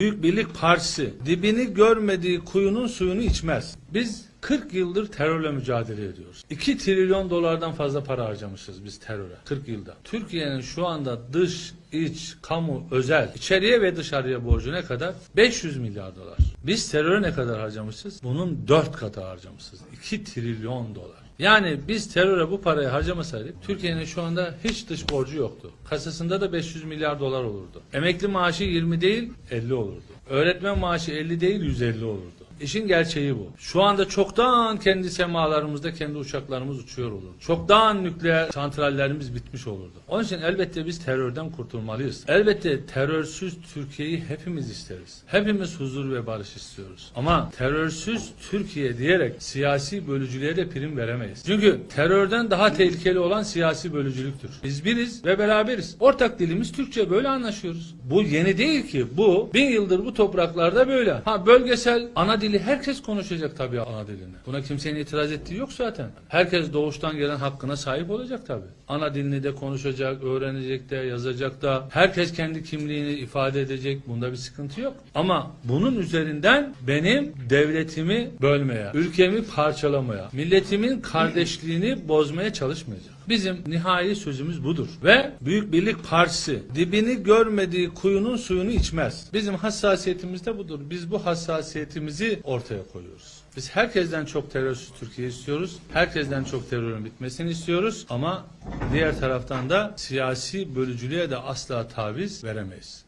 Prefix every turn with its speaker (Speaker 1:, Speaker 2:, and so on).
Speaker 1: Büyük Birlik Partisi dibini görmediği kuyunun suyunu içmez. Biz 40 yıldır terörle mücadele ediyoruz. 2 trilyon dolardan fazla para harcamışız biz teröre 40 yılda. Türkiye'nin şu anda dış, iç, kamu, özel, içeriye ve dışarıya borcu ne kadar? 500 milyar dolar. Biz teröre ne kadar harcamışız? Bunun 4 katı harcamışız. 2 trilyon dolar. Yani biz teröre bu parayı harcamasaydık Türkiye'nin şu anda hiç dış borcu yoktu. Kasasında da 500 milyar dolar olurdu. Emekli maaşı 20 değil 50 olurdu. Öğretmen maaşı 50 değil 150 olurdu. İşin gerçeği bu. Şu anda çoktan kendi semalarımızda kendi uçaklarımız uçuyor olurdu. Çoktan nükleer santrallerimiz bitmiş olurdu. Onun için elbette biz terörden kurtulmalıyız. Elbette terörsüz Türkiye'yi hepimiz isteriz. Hepimiz huzur ve barış istiyoruz. Ama terörsüz Türkiye diyerek siyasi bölücülüğe de prim veremeyiz. Çünkü terörden daha tehlikeli olan siyasi bölücülüktür. Biz biriz ve beraberiz. Ortak dilimiz Türkçe böyle anlaşıyoruz. Bu yeni değil ki. Bu bin yıldır bu topraklarda böyle. Ha bölgesel ana dili herkes konuşacak tabii ana dilini. Buna kimsenin itiraz ettiği yok zaten. Herkes doğuştan gelen hakkına sahip olacak tabii. Ana dilini de konuşacak, öğrenecek de, yazacak da. Herkes kendi kimliğini ifade edecek. Bunda bir sıkıntı yok. Ama bunun üzerinden benim devletimi bölmeye, ülkemi parçalamaya, milletimin kardeşliğini bozmaya çalışmayacak. Bizim nihai sözümüz budur. Ve Büyük Birlik Partisi dibini görmediği kuyunun suyunu içmez. Bizim hassasiyetimiz de budur. Biz bu hassasiyetimizi ortaya koyuyoruz. Biz herkesten çok terörsüz Türkiye istiyoruz. Herkesten çok terörün bitmesini istiyoruz. Ama diğer taraftan da siyasi bölücülüğe de asla taviz veremeyiz.